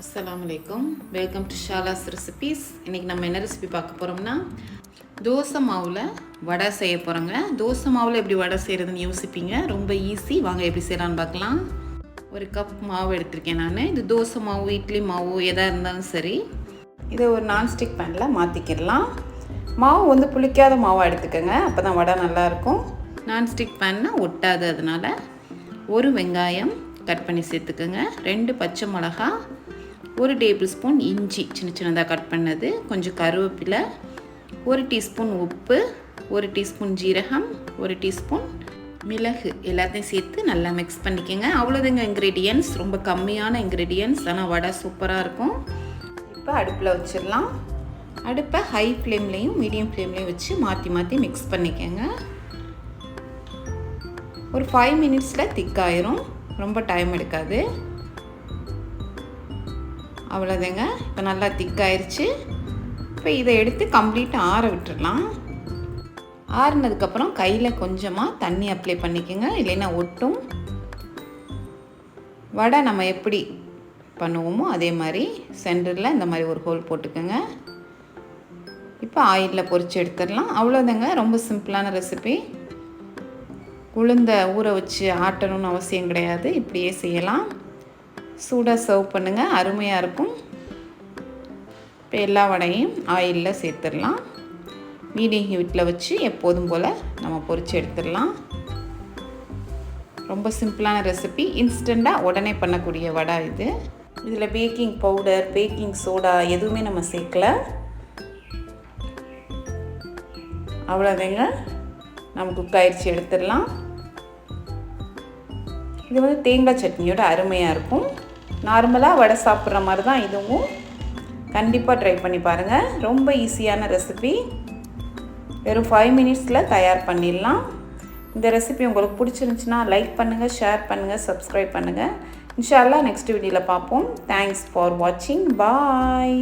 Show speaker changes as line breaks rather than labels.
அஸ்லாம் அலைக்கும். Welcome to ஷாலாஸ் recipes இன்றைக்கி நம்ம என்ன ரெசிபி பார்க்க போகிறோம்னா தோசை மாவில் வடை செய்ய போகிறோங்க தோசை மாவில் எப்படி வடை செய்கிறதுன்னு யோசிப்பீங்க. ரொம்ப ஈஸி வாங்க எப்படி செய்யலான்னு பார்க்கலாம். ஒரு கப் மாவு எடுத்திருக்கேன் நான். இது தோசை மாவு இட்லி மாவு எதாக இருந்தாலும் சரி. இதை ஒரு நான்ஸ்டிக் பேனில் மாற்றிக்கிடலாம் மாவு வந்து புளிக்காத மாவாக எடுத்துக்கோங்க. அப்போ தான் வடை நல்லாயிருக்கும் நான்ஸ்டிக் பேன்னா ஒட்டாது அதனால் ஒரு வெங்காயம் கட் பண்ணி சேர்த்துக்கோங்க. ரெண்டு பச்சை மிளகா ஒரு டேபிள் ஸ்பூன் இஞ்சி சின்ன சின்னதாக கட் பண்ணது கொஞ்சம் கருவேப்பிலை ஒரு டீஸ்பூன் உப்பு ஒரு டீஸ்பூன் ஜீரகம் ஒரு டீஸ்பூன் மிளகு. எல்லாத்தையும் சேர்த்து நல்லா மிக்ஸ் பண்ணிக்கோங்க. அவ்வளோதுங்க இன்க்ரீடியன்ஸ் ரொம்ப கம்மியான இன்க்ரீடியன்ஸ் ஆனால் வடை சூப்பராக இருக்கும். இப்போ அடுப்பில் வச்சிடலாம். அடுப்பை ஹை ஃப்ளேம்லேயும் மீடியம் ஃப்ளேம்லேயும் வச்சு மாற்றி மாற்றி மிக்ஸ் பண்ணிக்கோங்க. ஒரு ஃபைவ் மினிட்ஸில் திக்காயிரும் ரொம்ப டைம் எடுக்காது. அவ்வளோதாங்க இப்போ நல்லா திக்காயிருச்சு. இப்போ இதை எடுத்து கம்ப்ளீட்டாக ஆற விட்டுடலாம் ஆறுனதுக்கப்புறம் கையில் கொஞ்சமாக தண்ணி அப்ளை பண்ணிக்கோங்க. இல்லைன்னா ஒட்டும். வடை நம்ம எப்படி பண்ணுவோமோ அதே மாதிரி சென்டரில் இந்த மாதிரி ஒரு ஹோல் போட்டுக்கோங்க. இப்போ ஆயிலில் பொறிச்சு எடுத்துடலாம். அவ்வளோதாங்க ரொம்ப சிம்பிளான ரெசிபி உளுந்த ஊற வச்சு ஆட்டணும்னு அவசியம் கிடையாது. இப்படியே செய்யலாம். சூடாக சர்வ் பண்ணுங்கள் அருமையாக இருக்கும். இப்போ எல்லா வடையும் ஆயிலில் சேர்த்துடலாம். மீடியம் ஹீட்டில் வச்சு எப்போதும் போல் நம்ம பொரித்து எடுத்துடலாம். ரொம்ப சிம்பிளான ரெசிபி இன்ஸ்டண்ட்டாக உடனே பண்ணக்கூடிய வடை இது. இதில் பேக்கிங் பவுடர் பேக்கிங் சோடா எதுவுமே நம்ம சேர்க்கல. அவ்வளோதாங்க நம்ம குக் ஆயிடுச்சு எடுத்துடலாம். இது வந்து தேங்காய் சட்னியோட அருமையாக இருக்கும். நார்மலாக வடை சாப்பிட்ற மாதிரி தான் இதுவும். கண்டிப்பாக ட்ரை பண்ணி பாருங்கள் ரொம்ப ஈஸியான ரெசிபி வெறும் ஃபைவ் மினிட்ஸில் தயார் பண்ணிடலாம். இந்த ரெசிபி உங்களுக்கு பிடிச்சிருந்துச்சுன்னா லைக் பண்ணுங்கள் ஷேர் பண்ணுங்கள் சப்ஸ்கிரைப் பண்ணுங்கள் இன்ஷால்லா நெக்ஸ்ட் வீடியோவில் பார்ப்போம். தேங்க்ஸ் ஃபார் வாட்சிங் பாய்